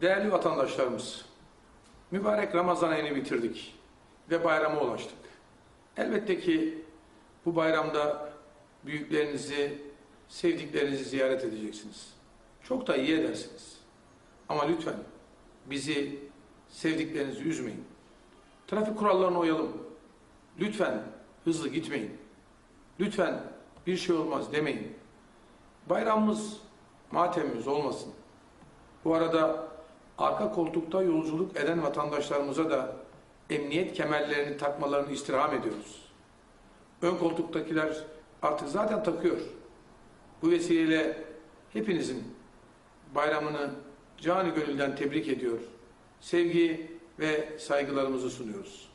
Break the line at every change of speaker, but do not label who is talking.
Değerli vatandaşlarımız, mübarek Ramazan ayını bitirdik ve bayrama ulaştık. Elbette ki bu bayramda büyüklerinizi, sevdiklerinizi ziyaret edeceksiniz. Çok da iyi edersiniz. Ama lütfen bizi, sevdiklerinizi üzmeyin. Trafik kurallarına uyalım. Lütfen hızlı gitmeyin. Lütfen bir şey olmaz demeyin. Bayramımız, matemimiz olmasın. Bu arada arka koltukta yolculuk eden vatandaşlarımıza da emniyet kemerlerini takmalarını istirham ediyoruz. Ön koltuktakiler artık zaten takıyor. Bu vesileyle hepinizin bayramını canı gönülden tebrik ediyor. Sevgi ve saygılarımızı sunuyoruz.